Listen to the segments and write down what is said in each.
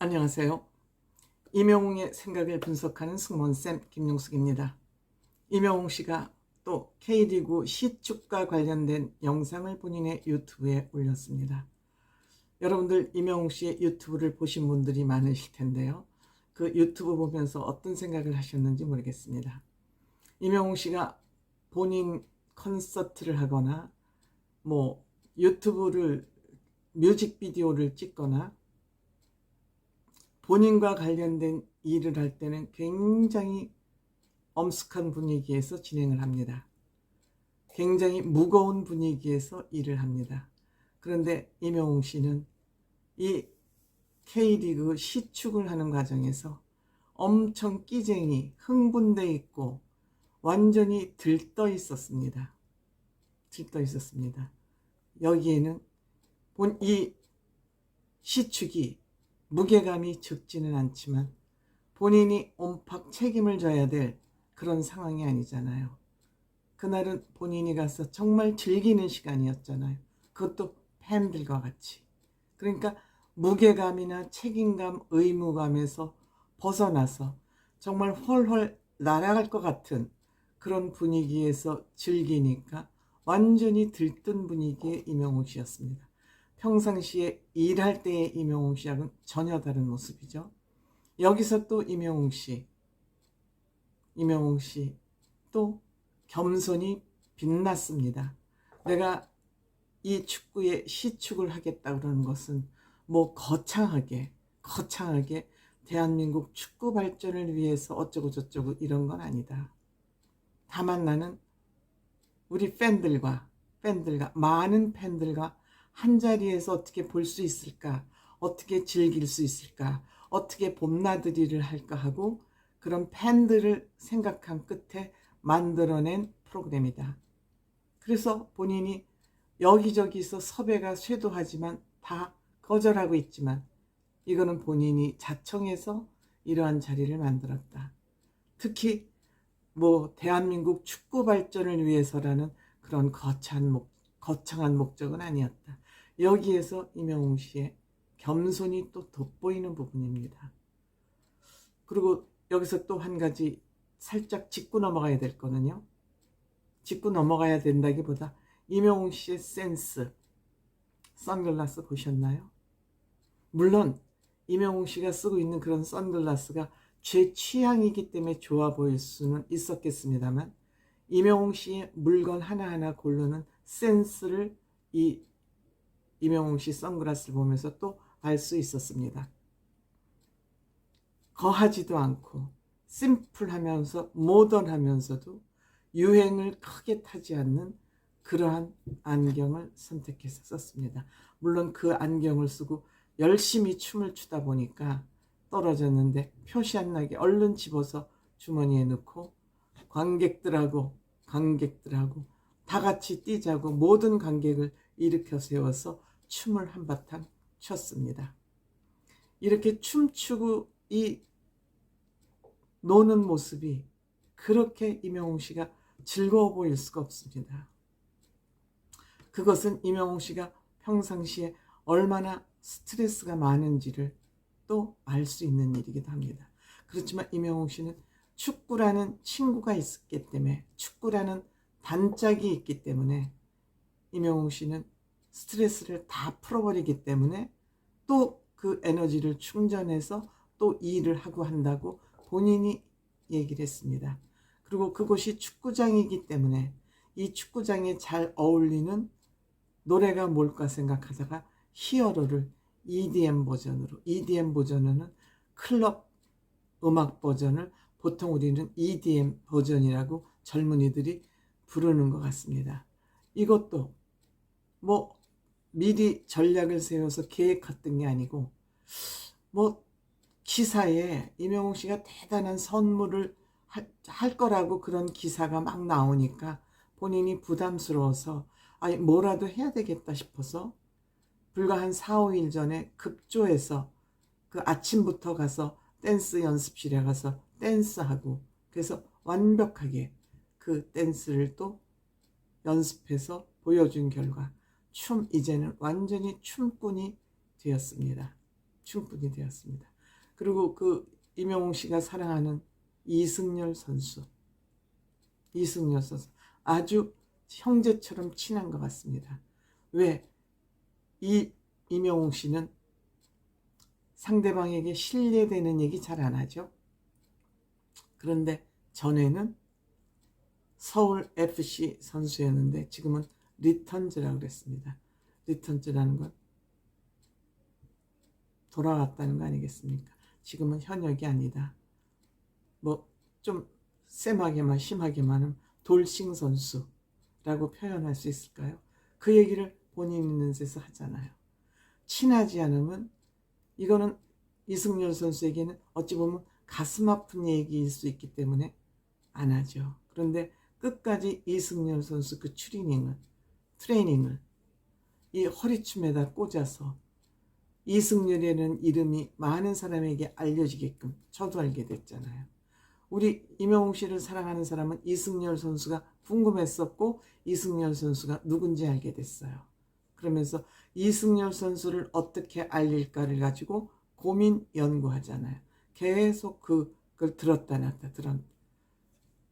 안녕하세요. 이명웅의 생각을 분석하는 승무원쌤 김용숙입니다. 이명웅 씨가 또 K리그 시축과 관련된 영상을 본인의 유튜브에 올렸습니다. 여러분들 이명웅 씨의 유튜브를 보신 분들이 많으실 텐데요. 그 유튜브 보면서 어떤 생각을 하셨는지 모르겠습니다. 이명웅 씨가 본인 콘서트를 하거나 뭐 유튜브를 뮤직비디오를 찍거나 본인과 관련된 일을 할 때는 굉장히 엄숙한 분위기에서 진행을 합니다. 굉장히 무거운 분위기에서 일을 합니다. 그런데 이명웅 씨는 이 K리그 시축을 하는 과정에서 엄청 끼쟁이, 흥분돼 있고 완전히 들떠 있었습니다. 들떠 있었습니다. 여기에는 본 이 시축이 무게감이 적지는 않지만 본인이 온팍 책임을 져야 될 그런 상황이 아니잖아요. 그날은 본인이 가서 정말 즐기는 시간이었잖아요. 그것도 팬들과 같이. 그러니까 무게감이나 책임감, 의무감에서 벗어나서 정말 헐헐 날아갈 것 같은 그런 분위기에서 즐기니까 완전히 들뜬 분위기의 이명웅 씨였습니다. 평상시에 일할 때의 이명웅 씨하고는 전혀 다른 모습이죠. 여기서 또 이명웅 씨, 이명웅 씨 또 겸손히 빛났습니다. 내가 이 축구에 시축을 하겠다 그러는 것은 뭐 거창하게 거창하게 대한민국 축구 발전을 위해서 어쩌고 저쩌고 이런 건 아니다. 다만 나는 우리 팬들과 팬들과 많은 팬들과 한 자리에서 어떻게 볼 수 있을까? 어떻게 즐길 수 있을까? 어떻게 봄나들이를 할까 하고 그런 팬들을 생각한 끝에 만들어낸 프로그램이다. 그래서 본인이 여기저기서 섭외가 쇄도하지만 다 거절하고 있지만 이거는 본인이 자청해서 이러한 자리를 만들었다. 특히 뭐 대한민국 축구 발전을 위해서라는 그런 거창한, 목, 거창한 목적은 아니었다. 여기에서 이명웅 씨의 겸손이 또 돋보이는 부분입니다. 그리고 여기서 또 한 가지 살짝 짚고 넘어가야 될 거는요. 짚고 넘어가야 된다기보다 이명웅 씨의 센스, 선글라스 보셨나요? 물론 이명웅 씨가 쓰고 있는 그런 선글라스가 제 취향이기 때문에 좋아 보일 수는 있었겠습니다만 이명웅 씨의 물건 하나하나 고르는 센스를 이 이명웅 씨 선글라스를 보면서 또 알 수 있었습니다. 거하지도 않고 심플하면서 모던하면서도 유행을 크게 타지 않는 그러한 안경을 선택해서 썼습니다. 물론 그 안경을 쓰고 열심히 춤을 추다 보니까 떨어졌는데 표시 안 나게 얼른 집어서 주머니에 넣고 관객들하고 관객들하고 다 같이 뛰자고 모든 관객을 일으켜 세워서 춤을 한바탕 췄습니다. 이렇게 춤추고 이 노는 모습이 그렇게 이명웅 씨가 즐거워 보일 수가 없습니다. 그것은 이명웅 씨가 평상시에 얼마나 스트레스가 많은지를 또 알 수 있는 일이기도 합니다. 그렇지만 이명웅 씨는 축구라는 친구가 있었기 때문에 축구라는 단짝이 있기 때문에 이명웅 씨는 스트레스를 다 풀어버리기 때문에 또 그 에너지를 충전해서 또 일을 하고 한다고 본인이 얘기를 했습니다. 그리고 그곳이 축구장이기 때문에 이 축구장에 잘 어울리는 노래가 뭘까 생각하다가 히어로를 EDM 버전으로 EDM 버전은 클럽 음악 버전을 보통 우리는 EDM 버전이라고 젊은이들이 부르는 것 같습니다. 이것도 뭐 미리 전략을 세워서 계획했던 게 아니고 뭐 기사에 이명웅 씨가 대단한 선물을 할, 할 거라고 그런 기사가 막 나오니까 본인이 부담스러워서 아니 뭐라도 해야 되겠다 싶어서 불과 한 4, 5일 전에 급조해서 그 아침부터 가서 댄스 연습실에 가서 댄스하고 그래서 완벽하게 그 댄스를 또 연습해서 보여준 결과 춤 이제는 완전히 춤꾼이 되었습니다. 충분히 되었습니다. 그리고 그 임영웅 씨가 사랑하는 이승열 선수, 이승열 선수 아주 형제처럼 친한 것 같습니다. 왜? 이 임영웅 씨는 상대방에게 신뢰되는 얘기 잘 안 하죠. 그런데 전에는 서울 FC 선수였는데 지금은 리턴즈라고 그랬습니다. 리턴즈라는 건 돌아왔다는 거 아니겠습니까? 지금은 현역이 아니다. 뭐좀 쌤하게만 심하게만은 돌싱 선수라고 표현할 수 있을까요? 그 얘기를 본인 있는 데서 하잖아요. 친하지 않으면 이거는 이승열 선수에게는 어찌 보면 가슴 아픈 얘기일 수 있기 때문에 안 하죠. 그런데 끝까지 이승열 선수 그 추리닝을 트레이닝을 이 허리춤에다 꽂아서 이승열이라는 이름이 많은 사람에게 알려지게끔 저도 알게 됐잖아요. 우리 임영웅 씨를 사랑하는 사람은 이승열 선수가 궁금했었고 이승열 선수가 누군지 알게 됐어요. 그러면서 이승열 선수를 어떻게 알릴까를 가지고 고민 연구하잖아요. 계속 그, 그걸 들었다 놨다 들었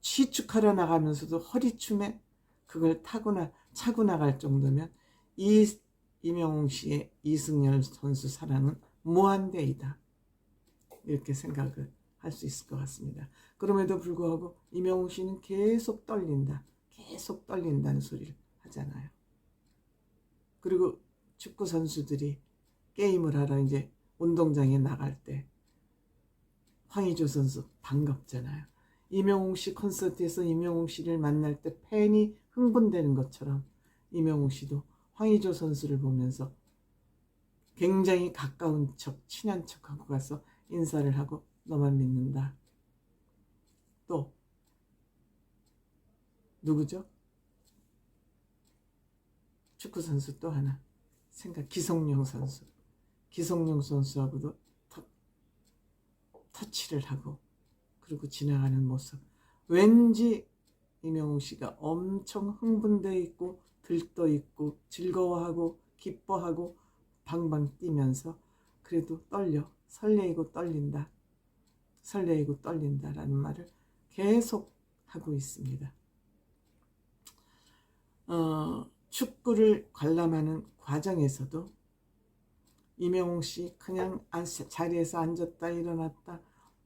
시축하러 나가면서도 허리춤에 그걸 타고 나, 차고 나갈 정도면 이 이명웅 씨의 이승열 선수 사랑은 무한대이다. 이렇게 생각을 할 수 있을 것 같습니다. 그럼에도 불구하고 이명웅 씨는 계속 떨린다. 계속 떨린다는 소리를 하잖아요. 그리고 축구 선수들이 게임을 하러 이제 운동장에 나갈 때 황의조 선수 반갑잖아요. 이명웅 씨 콘서트에서 이명웅 씨를 만날 때 팬이 흥분되는 것처럼 이명웅 씨도 황의조 선수를 보면서 굉장히 가까운 척, 친한 척하고 가서 인사를 하고 너만 믿는다. 또 누구죠? 축구 선수 또 하나 생각 기성용 선수. 기성용 선수하고도 터, 터치를 하고 그리고 지나가는 모습. 왠지 이명웅 씨가 엄청 흥분돼 있고 들떠 있고 즐거워하고 기뻐하고 방방 뛰면서 그래도 떨려 설레이고 떨린다. 설레이고 떨린다라는 말을 계속 하고 있습니다. 어, 축구를 관람하는 과정에서도 이명웅 씨 그냥 자리에서 앉았다 일어났다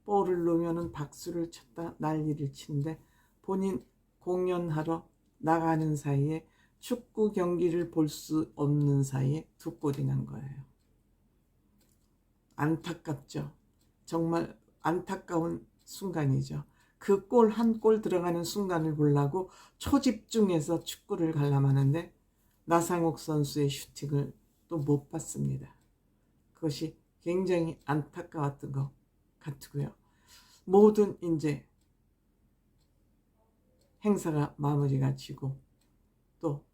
볼을 놓으면 박수를 쳤다 난리를 친데 본인 공연하러 나가는 사이에 축구 경기를 볼 수 없는 사이에 두 골이 난 거예요. 안타깝죠. 정말 안타까운 순간이죠. 그 골한골 들어가는 순간을 보려고 초집중해서 축구를 관람하는데 나상욱 선수의 슈팅을 또 못 봤습니다. 그것이 굉장히 안타까웠던 것 같고요. 모든 이제 행사가 마무리가 지고 또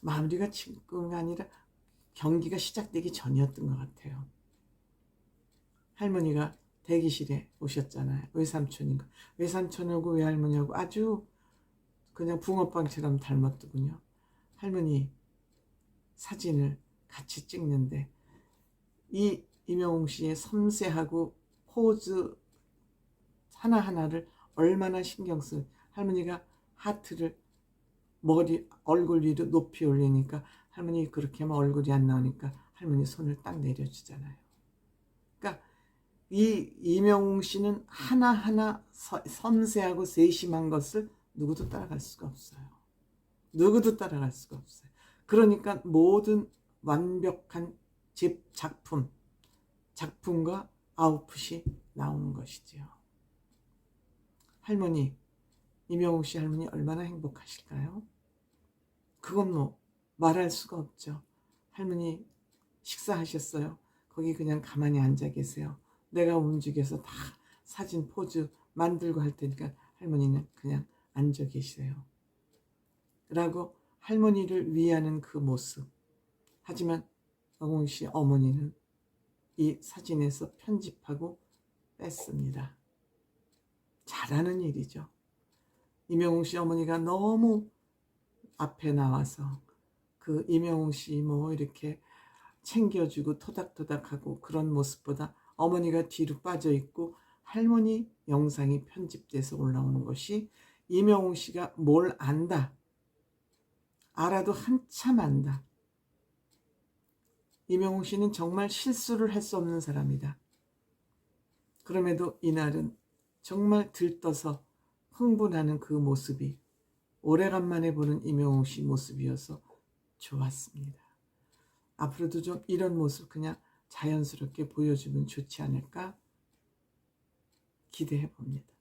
마무리가 지금이 아니라 경기가 시작되기 전이었던 것 같아요. 할머니가 대기실에 오셨잖아요. 외삼촌인가. 외삼촌하고 외할머니하고 아주 그냥 붕어빵처럼 닮았더군요. 할머니 사진을 같이 찍는데 이 이명웅 씨의 섬세하고 포즈 하나하나를 얼마나 신경 쓸 할머니가 하트를 머리 얼굴 위로 높이 올리니까 할머니 그렇게 하면 얼굴이 안 나오니까 할머니 손을 딱 내려주잖아요. 그러니까 이 이명웅 씨는 하나하나 서, 섬세하고 세심한 것을 누구도 따라갈 수가 없어요. 누구도 따라갈 수가 없어요. 그러니까 모든 완벽한 집 작품, 작품과 아웃풋이 나오는 것이지요. 할머니, 이명옥 씨 할머니 얼마나 행복하실까요? 그건 뭐 말할 수가 없죠. 할머니 식사하셨어요. 거기 그냥 가만히 앉아 계세요. 내가 움직여서 다 사진 포즈 만들고 할 테니까 할머니는 그냥 앉아 계세요. 라고 할머니를 위하는 그 모습. 하지만 어몽 씨 어머니는 이 사진에서 편집하고 뺐습니다. 잘하는 일이죠. 이명웅 씨 어머니가 너무 앞에 나와서 그 이명웅 씨 뭐 이렇게 챙겨주고 토닥토닥하고 그런 모습보다 어머니가 뒤로 빠져 있고 할머니 영상이 편집돼서 올라오는 것이 이명웅 씨가 뭘 안다. 알아도 한참 안다. 이명웅 씨는 정말 실수를 할 수 없는 사람이다. 그럼에도 이날은 정말 들떠서 흥분하는 그 모습이 오래간만에 보는 이명웅 씨 모습이어서 좋았습니다. 앞으로도 좀 이런 모습 그냥 자연스럽게 보여주면 좋지 않을까 기대해 봅니다.